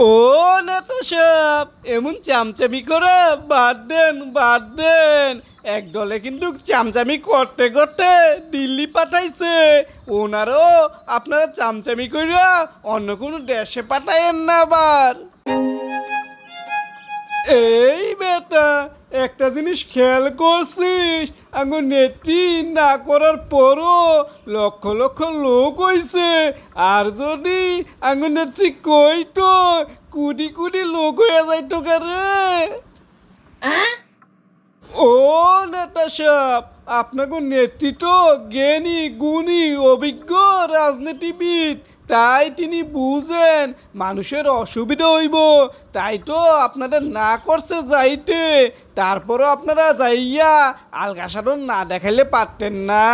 ও নেতা সাহেব এমন চামচামি করে বাদ দেন বাদ দেন। এক দলে কিন্তু চামচামি করতে করতে দিল্লি পাঠাইছে। ওনারও আপনারা চামচামি করিয়া অন্য কোনো দেশে পাঠায়েন না আবার। এই বেটা একটা জিনিস খেয়াল করছিস আঙ্গুর নেত্রী না করার পরও লক্ষ লক্ষ লোক হইছে। আর যদি আঙ্গুর নেত্রী কইতো কুটি কুটি লোক হয়ে যাইতো কারে ও নেতা সাহেব আপনাকে নেতৃত্ব জ্ঞানী গুণী অভিজ্ঞ রাজনীতিবিদ তাই তিনি বুঝেন মানুষের অসুবিধা হইব। তাই তো আপনাদের না করছে যাইতে। তারপরও আপনারা যাইয়া আলগা সাধন না দেখাইলে পারতেন না।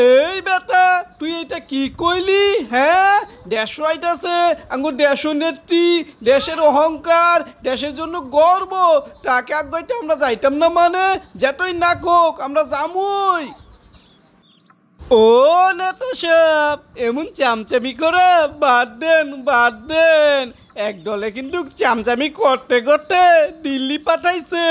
এই বেটা, তুই এটা কি কইলি হ্যাঁ? দেশ আইতাছে আঙ্গুর দেশ নেত্রী, দেশের অহংকার, দেশের জন্য গর্ব। তাকে আগাইতে আমরা যাইতাম না মানে যেতই না কোক, আমরা জামুই ও নেতা সাহেব এমন চামচামি করে বাদ দেন বাদ দেন। এক দলে কিন্তু চামচামি করতে করতে দিল্লি পাঠাইছে।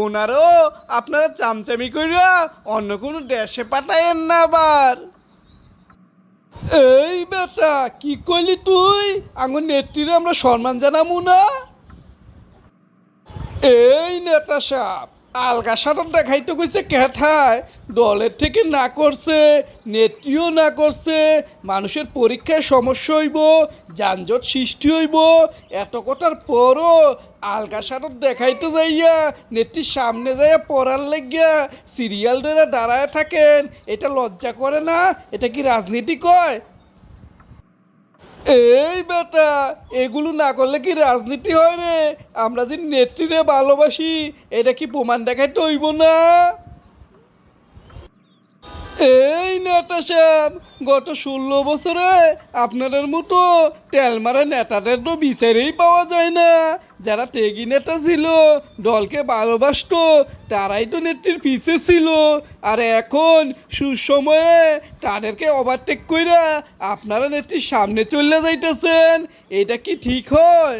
ওনারও আপনারা চামচামি কইরা অন্য কোনো দেশে পাঠায়েন না আবার। এই বেটা, কি কইলি তুই? আঙ্গুর নেত্রীরে আমরা সম্মান জানামু না? এই নেতা সাপ আলগা সাটন দেখাইতে কইছে কেথায় দলের থেকে না করছে, নেত্রীও না করছে, মানুষের পরীক্ষায় সমস্যা হইব, যানজট সৃষ্টি হইব, এত কথার পরও আলগা সাটন দেখাইতে যাইয়া, নেত্রীর সামনে যাইয়া পড়ার লাগিয়া সিরিয়াল ধরে দাঁড়ায় থাকেন। এটা লজ্জা করে না? এটা কি রাজনীতি কয়? এই বেটা, এগুলো না করলে কি রাজনীতি হয় রে? আমরা যে নেত্রীরে ভালোবাসি, এটা কি প্রমাণ দেখাইতে হইব না? এই নেতা সাহেব গত ষোলো বছরে আপনাদের মতো তেলমারা নেতাদের তো বিচারেই পাওয়া যায় না। যারা তেগি নেতা ছিল, দলকে ভালোবাসতো, তারাই তো নেত্রীর পিছে ছিল। আর এখন সুসময়ে তাদেরকে ওভারটেক কইরা আপনারা নেত্রীর সামনে চলে যাইতেছেন, এটা কি ঠিক হয়?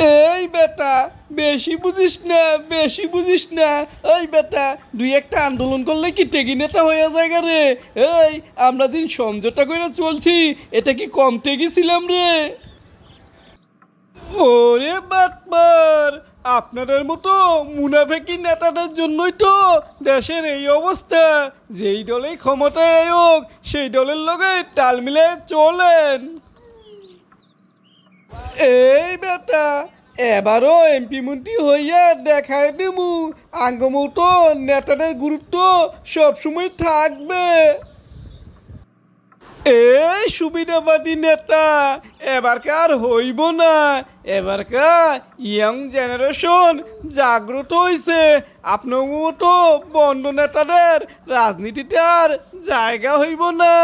এই বেটা, বেশি বুঝিস না, বেশি বুঝিস না। এই বেটা দুই একটা আন্দোলন করলে কি টেকি নেতা হয়ে যায় রে? এই, আমরা দিন সমঝোতা করে চলছি, এটা কি কম টেগেছিলাম রে? ওরে বাটবার আপনাদের মতো মুনাফেকি নেতাদের জন্যই তো দেশের এই অবস্থা। যেই দলেই ক্ষমতায় হোক সেই দলের লগে তাল মিলে চলেন। এই বেটা, এবারও এমপি মন্ত্রী হইয়া দেখায় দেমু। আঙ্গমতো নেতাদের গুরুত্ব সবসময় থাকবে। এই সুবিধাবাদী নেতা, এবারকার হইব না। এবারকার ইয়াং জেনারেশন জাগ্রত হইছে। আপনার মতো বন্ড নেতাদের রাজনীতিতে আর জায়গা হইব না।